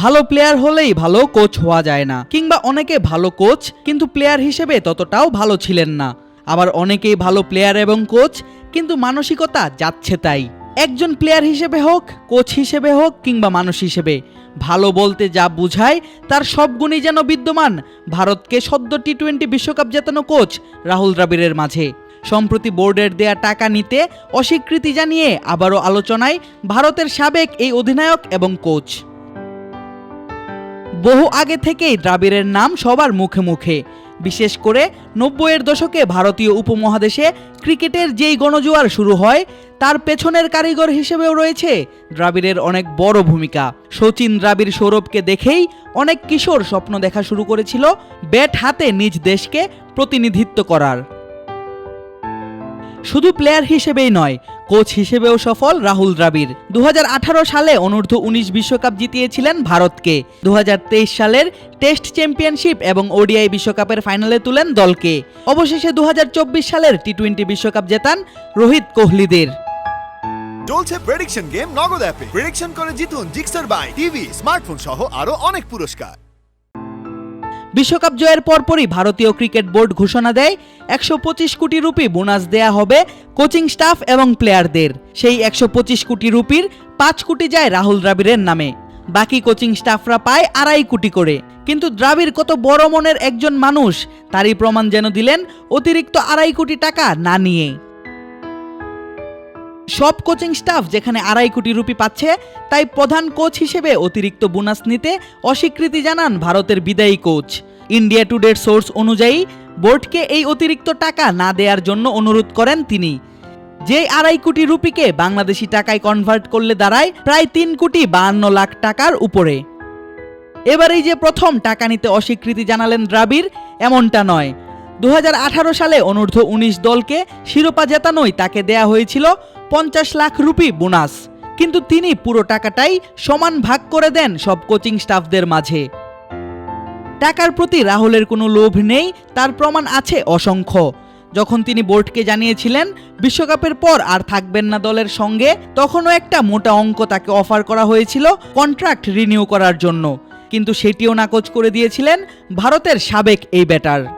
ভালো প্লেয়ার হলেই ভালো কোচ হওয়া যায় না। কিংবা অনেকে ভালো কোচ কিন্তু প্লেয়ার হিসেবে ততটাও ভালো ছিলেন না। আবার অনেকেই ভালো প্লেয়ার এবং কোচ কিন্তু মানসিকতা যাচ্ছে তাই। একজন প্লেয়ার হিসেবে হোক কোচ হিসেবে হোক, কিংবা মানুষ হিসেবে। ভালো বলতে যা বুঝায়, তার সব গুণই যেন বিদ্যমান। ভারতকে সদ্য টি টোয়েন্টি বিশ্বকাপ জেতানো কোচ রাহুল দ্রাবিড়ের মাঝে। সম্প্রতি বোর্ডের দেয়া টাকা নিতে অস্বীকৃতি জানিয়ে আবারও আলোচনায় ভারতের সাবেক এই অধিনায়ক এবং কোচ বহু আগে থেকেই দ্রাবিড়ের নাম সবার মুখে মুখে। বিশেষ করে নব্বইয়ের দশকে ভারতীয় উপমহাদেশে ক্রিকেটের যেই গণজোয়ার শুরু হয়, তার পেছনের কারিগর হিসেবেও রয়েছে দ্রাবিড়ের অনেক বড় ভূমিকা। সচিন দ্রাবিড় সৌরভকে দেখেই অনেক কিশোর স্বপ্ন দেখা শুরু করেছিল ব্যাট হাতে নিজ দেশকে প্রতিনিধিত্ব করার। শুধু প্লেয়ার হিসেবেই নয় কোচ হিসেবেও সফল রাহুল দ্রাবিড়। দুহাজার আঠারো সালে অনূর্ধ্ব উনিশ বিশ্বকাপ জিতিয়েছিলেন ভারতকে। দুহাজার তেইশ সালের টেস্ট চ্যাম্পিয়নশিপ এবং ওডিআই বিশ্বকাপের ফাইনালে তুলেন দলকে। অবশেষে দু হাজার চব্বিশ সালের টি টোয়েন্টি বিশ্বকাপ জেতান রোহিত কোহলিদের। চলছে প্রেডিকশন গেম নগদ অ্যাপে। প্রেডিকশন করে জিতুন জিক্সার বাই টিভি স্মার্টফোন সহ আরও অনেক পুরস্কার। বিশ্বকাপ জয়ের পরপরই ভারতীয় ক্রিকেট বোর্ড ঘোষণা দেয় একশো পঁচিশ কোটি রুপি বোনাস দেয়া হবে কোচিং স্টাফ এবং প্লেয়ারদের। সেই একশো পঁচিশ কোটি রুপির পাঁচ কোটি যায় রাহুল দ্রাবিড়ের নামে। বাকি কোচিং স্টাফরা পায় আড়াই কোটি করে। কিন্তু দ্রাবিড় কত বড় মনের একজন মানুষ, তারই প্রমাণ যেন দিলেন অতিরিক্ত আড়াই কোটি টাকা না নিয়ে। সব কোচিং স্টাফ যেখানে আড়াই কোটি রুপি পাচ্ছে, তাই প্রধান কোচ হিসেবে অতিরিক্ত বোনাস নিতে অস্বীকৃতি জানান ভারতের বিদায়ী কোচ। ইন্ডিয়া টুডের সোর্স অনুযায়ী, বোর্ডকে এই অতিরিক্ত টাকা না দেওয়ার জন্য অনুরোধ করেন তিনি। যে আড়াই কোটি রুপিকে বাংলাদেশি টাকায় কনভার্ট করলে দাঁড়ায় প্রায় তিন কোটি বাহান্ন লাখ টাকার উপরে। এবারেই যে প্রথম টাকা নিতে অস্বীকৃতি জানালেন দ্রাবিড়, এমনটা নয়। দু হাজার আঠারো সালে অনূর্ধ্ব উনিশ দলকে শিরোপা জেতানোই তাকে দেয়া হয়েছিল পঞ্চাশ লাখ রুপি বোনাস। কিন্তু তিনি পুরো টাকাটাই সমান ভাগ করে দেন সব কোচিং স্টাফদের মাঝে। টাকার প্রতি রাহুলের কোনো লোভ নেই, তার প্রমাণ আছে অসংখ্য। যখন তিনি বোর্ডকে জানিয়েছিলেন বিশ্বকাপের পর আর থাকবেন না দলের সঙ্গে, তখনও একটা মোটা অঙ্ক তাকে অফার করা হয়েছিল কন্ট্রাক্ট রিনিউ করার জন্য। কিন্তু সেটিও নাকচ করে দিয়েছিলেন ভারতের সাবেক এই ব্যাটার।